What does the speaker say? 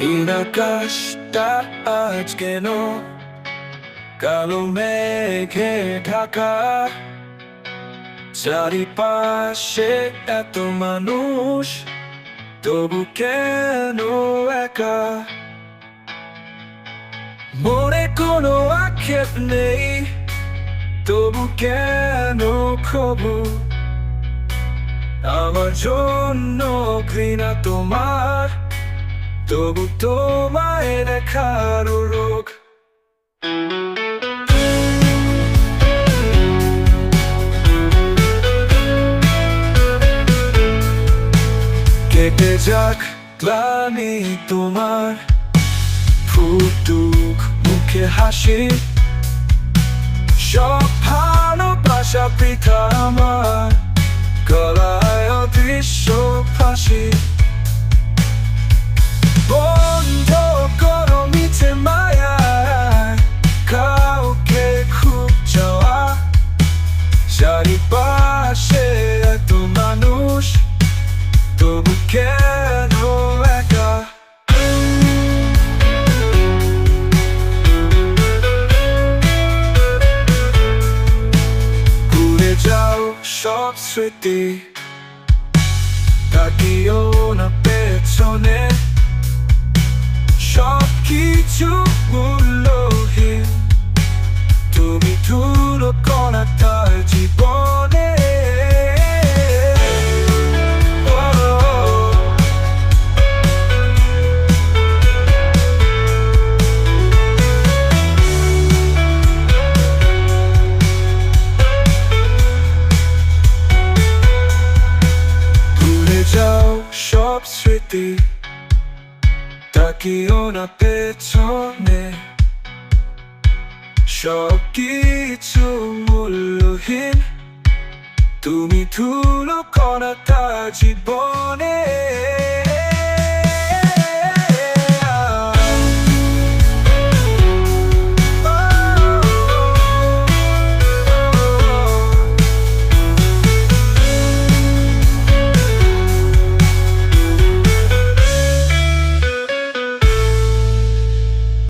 নীল আকাশটা আজ কেন? কালো মেঘে ঢাকা। চারিপাশে এত মানুষ, তবু কেন একা? মনে কোনো আক্ষেপ নেই, তবু কেন খবু আমার জন্য ঘৃণা তোমার তবু তোমায় দেখার রোগ কেটে যাক গ্লানি তোমার, ফুটুক মুখে হাসি। সব ভালোবাসা পিঠা আমার, গলায় অদৃশ্য ফাঁসি। কেন একা ভুলে যাও সব স্মৃতি তাকিও না পেছনে সব কিছু সব স্মৃতি তাকিও না পেছনে সব কিছু মূল্যহীন তুমি ধুলো করা তা জীবন